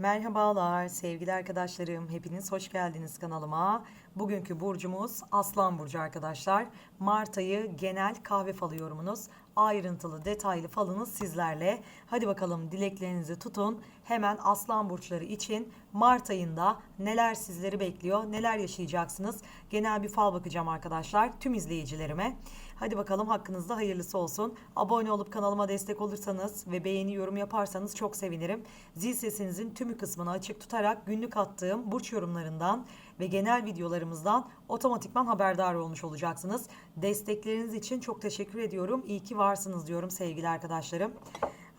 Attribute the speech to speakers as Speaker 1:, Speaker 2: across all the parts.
Speaker 1: Merhabalar sevgili arkadaşlarım. Hepiniz hoş geldiniz kanalıma. Bugünkü burcumuz Aslan Burcu arkadaşlar. Mart ayı genel kahve falı yorumunuz. Ayrıntılı detaylı falınız sizlerle. Hadi bakalım dileklerinizi tutun. Hemen Aslan Burçları için Mart ayında neler sizleri bekliyor, neler yaşayacaksınız. Genel bir fal bakacağım arkadaşlar tüm izleyicilerime. Hadi bakalım hakkınızda hayırlısı olsun. Abone olup kanalıma destek olursanız ve beğeni yorum yaparsanız çok sevinirim. Zil sesinizin tümü kısmını açık tutarak günlük attığım burç yorumlarından ve genel videolarımızdan otomatikman haberdar olmuş olacaksınız. Destekleriniz için çok teşekkür ediyorum. İyi ki varsınız diyorum sevgili arkadaşlarım.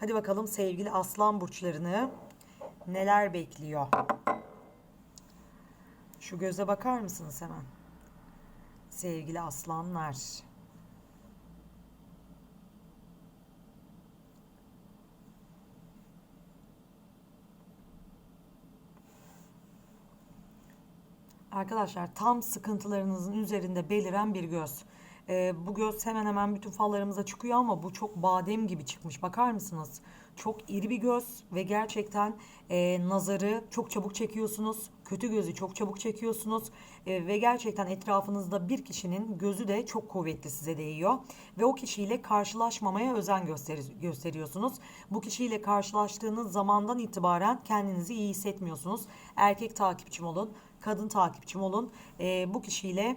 Speaker 1: Hadi bakalım sevgili aslan burçlarını neler bekliyor? Şu göze bakar mısınız hemen? Sevgili aslanlar. Arkadaşlar tam sıkıntılarınızın üzerinde beliren bir göz. Ee, bu göz hemen hemen bütün fallarımıza çıkıyor ama bu çok badem gibi çıkmış. Bakar mısınız? Çok iri bir göz ve gerçekten e, nazarı çok çabuk çekiyorsunuz. Kötü gözü çok çabuk çekiyorsunuz. E, ve gerçekten etrafınızda bir kişinin gözü de çok kuvvetli size değiyor. Ve o kişiyle karşılaşmamaya özen gösteri- gösteriyorsunuz. Bu kişiyle karşılaştığınız zamandan itibaren kendinizi iyi hissetmiyorsunuz. Erkek takipçim olun, kadın takipçim olun. E, bu kişiyle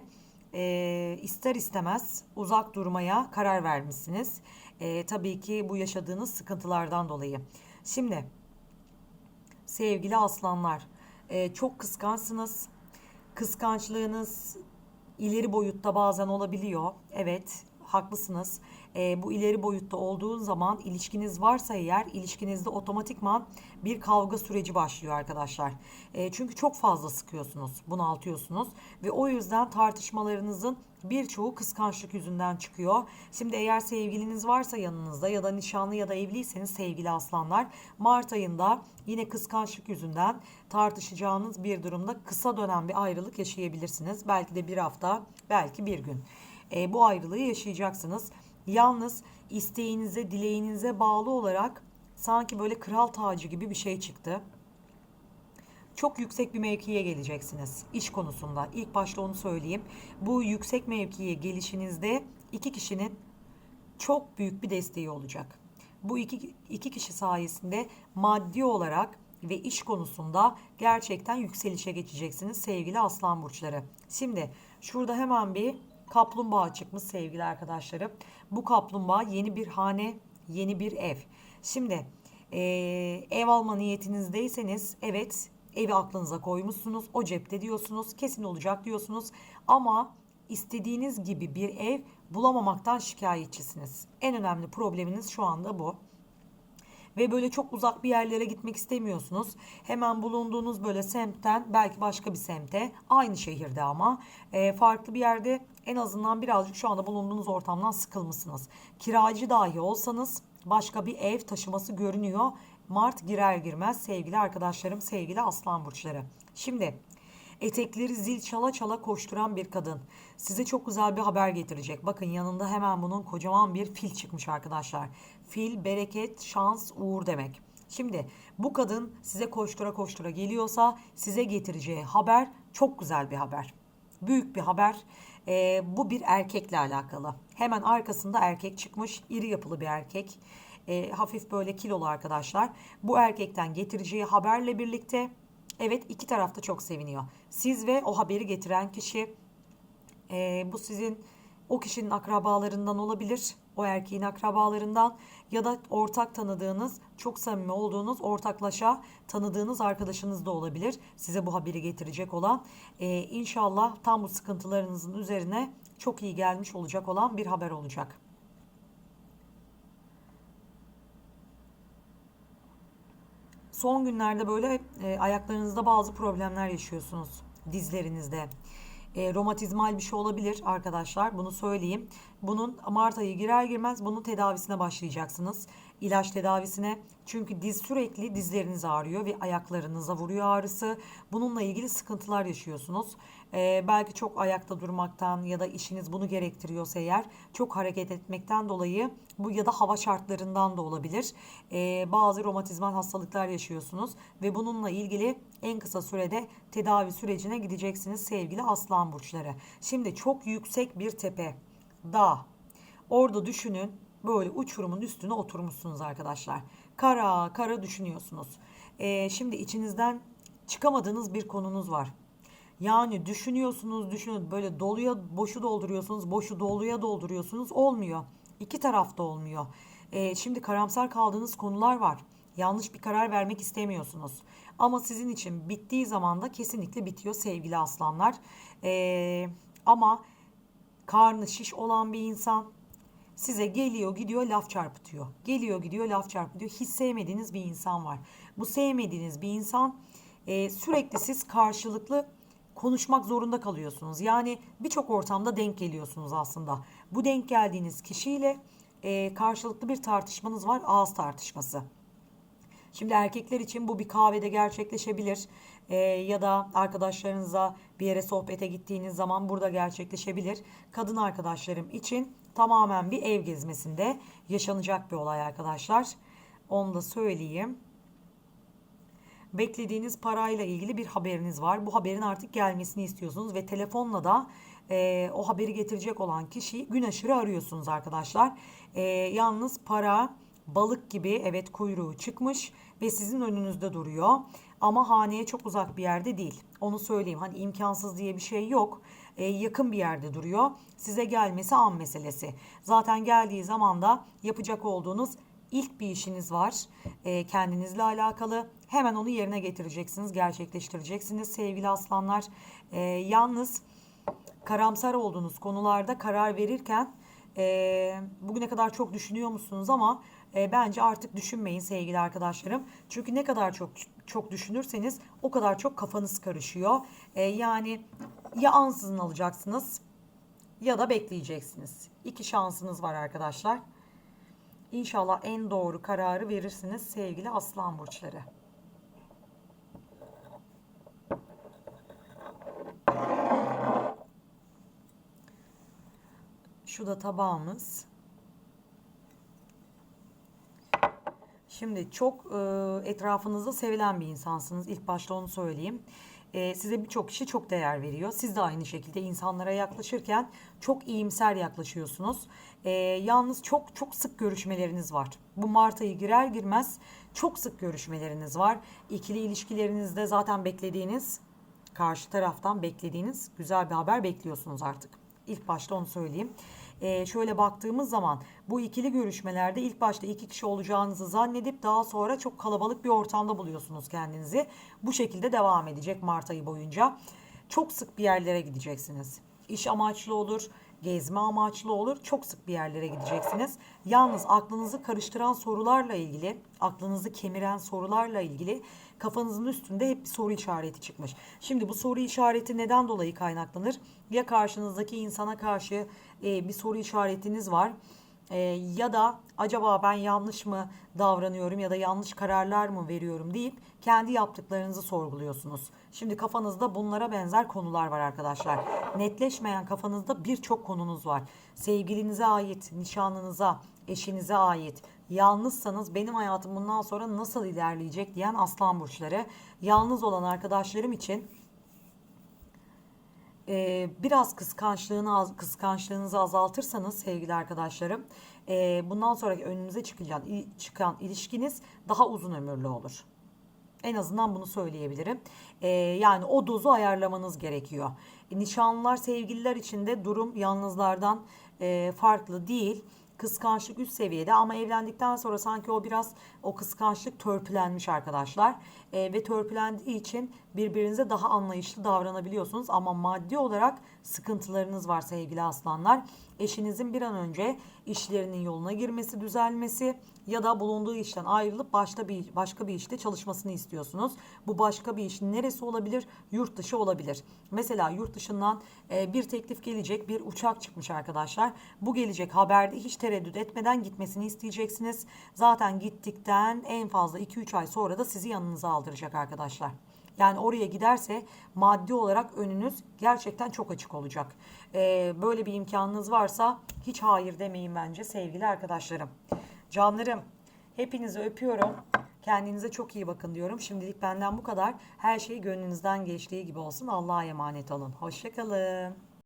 Speaker 1: e, ister istemez uzak durmaya karar vermişsiniz. E, tabii ki bu yaşadığınız sıkıntılardan dolayı. Şimdi sevgili aslanlar e, çok kıskançsınız. Kıskançlığınız ileri boyutta bazen olabiliyor. Evet haklısınız. E, bu ileri boyutta olduğu zaman ilişkiniz varsa eğer ilişkinizde otomatikman bir kavga süreci başlıyor arkadaşlar. E, çünkü çok fazla sıkıyorsunuz, bunaltıyorsunuz ve o yüzden tartışmalarınızın birçoğu kıskançlık yüzünden çıkıyor. Şimdi eğer sevgiliniz varsa yanınızda ya da nişanlı ya da evliyseniz sevgili aslanlar Mart ayında yine kıskançlık yüzünden tartışacağınız bir durumda kısa dönem bir ayrılık yaşayabilirsiniz. Belki de bir hafta, belki bir gün. E, bu ayrılığı yaşayacaksınız. Yalnız isteğinize, dileğinize bağlı olarak sanki böyle kral tacı gibi bir şey çıktı. Çok yüksek bir mevkiye geleceksiniz iş konusunda. İlk başta onu söyleyeyim. Bu yüksek mevkiye gelişinizde iki kişinin çok büyük bir desteği olacak. Bu iki, iki kişi sayesinde maddi olarak ve iş konusunda gerçekten yükselişe geçeceksiniz sevgili aslan burçları. Şimdi şurada hemen bir kaplumbağa çıkmış sevgili arkadaşlarım. Bu kaplumbağa yeni bir hane, yeni bir ev. Şimdi eee, ev alma niyetinizdeyseniz evet evi aklınıza koymuşsunuz. O cepte diyorsunuz. Kesin olacak diyorsunuz. Ama istediğiniz gibi bir ev bulamamaktan şikayetçisiniz. En önemli probleminiz şu anda bu ve böyle çok uzak bir yerlere gitmek istemiyorsunuz. Hemen bulunduğunuz böyle semtten belki başka bir semte aynı şehirde ama e, farklı bir yerde en azından birazcık şu anda bulunduğunuz ortamdan sıkılmışsınız. Kiracı dahi olsanız başka bir ev taşıması görünüyor. Mart girer girmez sevgili arkadaşlarım, sevgili aslan burçları. Şimdi Etekleri zil çala çala koşturan bir kadın. Size çok güzel bir haber getirecek. Bakın yanında hemen bunun kocaman bir fil çıkmış arkadaşlar. Fil, bereket, şans, uğur demek. Şimdi bu kadın size koştura koştura geliyorsa size getireceği haber çok güzel bir haber. Büyük bir haber. Ee, bu bir erkekle alakalı. Hemen arkasında erkek çıkmış. iri yapılı bir erkek. Ee, hafif böyle kilolu arkadaşlar. Bu erkekten getireceği haberle birlikte Evet iki taraf da çok seviniyor. Siz ve o haberi getiren kişi e, bu sizin o kişinin akrabalarından olabilir. O erkeğin akrabalarından ya da ortak tanıdığınız, çok samimi olduğunuz, ortaklaşa tanıdığınız arkadaşınız da olabilir. Size bu haberi getirecek olan. E, inşallah tam bu sıkıntılarınızın üzerine çok iyi gelmiş olacak olan bir haber olacak. Son günlerde böyle e, ayaklarınızda bazı problemler yaşıyorsunuz. Dizlerinizde. E, romatizmal bir şey olabilir arkadaşlar. Bunu söyleyeyim. Bunun Mart ayı girer girmez bunun tedavisine başlayacaksınız. İlaç tedavisine. Çünkü diz sürekli dizleriniz ağrıyor ve ayaklarınıza vuruyor ağrısı. Bununla ilgili sıkıntılar yaşıyorsunuz. Ee, belki çok ayakta durmaktan ya da işiniz bunu gerektiriyorsa eğer çok hareket etmekten dolayı bu ya da hava şartlarından da olabilir. Ee, bazı romatizmal hastalıklar yaşıyorsunuz ve bununla ilgili en kısa sürede tedavi sürecine gideceksiniz sevgili aslan burçları. Şimdi çok yüksek bir tepe, dağ. Orada düşünün böyle uçurumun üstüne oturmuşsunuz arkadaşlar. Kara kara düşünüyorsunuz. Ee, şimdi içinizden çıkamadığınız bir konunuz var. Yani düşünüyorsunuz, düşünün böyle doluya boşu dolduruyorsunuz, boşu doluya dolduruyorsunuz. Olmuyor. İki tarafta olmuyor. Ee, şimdi karamsar kaldığınız konular var. Yanlış bir karar vermek istemiyorsunuz. Ama sizin için bittiği zaman da kesinlikle bitiyor sevgili aslanlar. Ee, ama karnı şiş olan bir insan size geliyor gidiyor laf çarpıtıyor. Geliyor gidiyor laf çarpıtıyor. Hiç sevmediğiniz bir insan var. Bu sevmediğiniz bir insan e, sürekli siz karşılıklı konuşmak zorunda kalıyorsunuz. Yani birçok ortamda denk geliyorsunuz aslında. Bu denk geldiğiniz kişiyle e, karşılıklı bir tartışmanız var. Ağız tartışması. Şimdi erkekler için bu bir kahvede gerçekleşebilir Ee, ya da arkadaşlarınıza bir yere sohbete gittiğiniz zaman burada gerçekleşebilir. Kadın arkadaşlarım için tamamen bir ev gezmesinde yaşanacak bir olay arkadaşlar. Onu da söyleyeyim. Beklediğiniz parayla ilgili bir haberiniz var. Bu haberin artık gelmesini istiyorsunuz ve telefonla da e, o haberi getirecek olan kişiyi gün aşırı arıyorsunuz arkadaşlar. E, yalnız para balık gibi evet kuyruğu çıkmış ve sizin önünüzde duruyor. Ama haneye çok uzak bir yerde değil. Onu söyleyeyim. Hani imkansız diye bir şey yok. Ee, yakın bir yerde duruyor. Size gelmesi an meselesi. Zaten geldiği zaman da yapacak olduğunuz ilk bir işiniz var. Ee, kendinizle alakalı. Hemen onu yerine getireceksiniz, gerçekleştireceksiniz sevgili aslanlar. Ee, yalnız karamsar olduğunuz konularda karar verirken e, bugüne kadar çok düşünüyor musunuz ama e, bence artık düşünmeyin sevgili arkadaşlarım. Çünkü ne kadar çok çok düşünürseniz o kadar çok kafanız karışıyor. E, yani ya ansızın alacaksınız ya da bekleyeceksiniz. İki şansınız var arkadaşlar. İnşallah en doğru kararı verirsiniz sevgili aslan burçları. Şu da tabağımız. Şimdi çok e, etrafınızda sevilen bir insansınız. İlk başta onu söyleyeyim. E, size birçok kişi çok değer veriyor. Siz de aynı şekilde insanlara yaklaşırken çok iyimser yaklaşıyorsunuz. E, yalnız çok çok sık görüşmeleriniz var. Bu Mart ayı girer girmez çok sık görüşmeleriniz var. İkili ilişkilerinizde zaten beklediğiniz karşı taraftan beklediğiniz güzel bir haber bekliyorsunuz artık. İlk başta onu söyleyeyim e, şöyle baktığımız zaman bu ikili görüşmelerde ilk başta iki kişi olacağınızı zannedip daha sonra çok kalabalık bir ortamda buluyorsunuz kendinizi. Bu şekilde devam edecek Mart ayı boyunca. Çok sık bir yerlere gideceksiniz. İş amaçlı olur, gezme amaçlı olur. Çok sık bir yerlere gideceksiniz. Yalnız aklınızı karıştıran sorularla ilgili, aklınızı kemiren sorularla ilgili kafanızın üstünde hep bir soru işareti çıkmış. Şimdi bu soru işareti neden dolayı kaynaklanır? Ya karşınızdaki insana karşı e, bir soru işaretiniz var. E, ya da acaba ben yanlış mı davranıyorum ya da yanlış kararlar mı veriyorum deyip kendi yaptıklarınızı sorguluyorsunuz. Şimdi kafanızda bunlara benzer konular var arkadaşlar. Netleşmeyen kafanızda birçok konunuz var. Sevgilinize ait, nişanlınıza, eşinize ait, yalnızsanız benim hayatım bundan sonra nasıl ilerleyecek diyen aslan burçları. Yalnız olan arkadaşlarım için e, biraz kıskançlığını kıskançlığınızı azaltırsanız sevgili arkadaşlarım e, bundan sonraki önünüze çıkacak çıkan ilişkiniz daha uzun ömürlü olur. En azından bunu söyleyebilirim. E, yani o dozu ayarlamanız gerekiyor. Nişanlılar, sevgililer için de durum yalnızlardan e, farklı değil kıskançlık üst seviyede ama evlendikten sonra sanki o biraz o kıskançlık törpülenmiş arkadaşlar. E, ve törpülendiği için birbirinize daha anlayışlı davranabiliyorsunuz ama maddi olarak sıkıntılarınız var sevgili aslanlar. Eşinizin bir an önce işlerinin yoluna girmesi, düzelmesi ya da bulunduğu işten ayrılıp başka bir başka bir işte çalışmasını istiyorsunuz. Bu başka bir iş neresi olabilir? Yurt dışı olabilir. Mesela yurt dışından e, bir teklif gelecek, bir uçak çıkmış arkadaşlar. Bu gelecek haberde hiç tereddüt etmeden gitmesini isteyeceksiniz. Zaten gittikten en fazla 2-3 ay sonra da sizi yanınıza aldıracak arkadaşlar. Yani oraya giderse maddi olarak önünüz gerçekten çok açık olacak. Ee, böyle bir imkanınız varsa hiç hayır demeyin bence sevgili arkadaşlarım. Canlarım hepinizi öpüyorum. Kendinize çok iyi bakın diyorum. Şimdilik benden bu kadar. Her şey gönlünüzden geçtiği gibi olsun. Allah'a emanet olun. Hoşçakalın.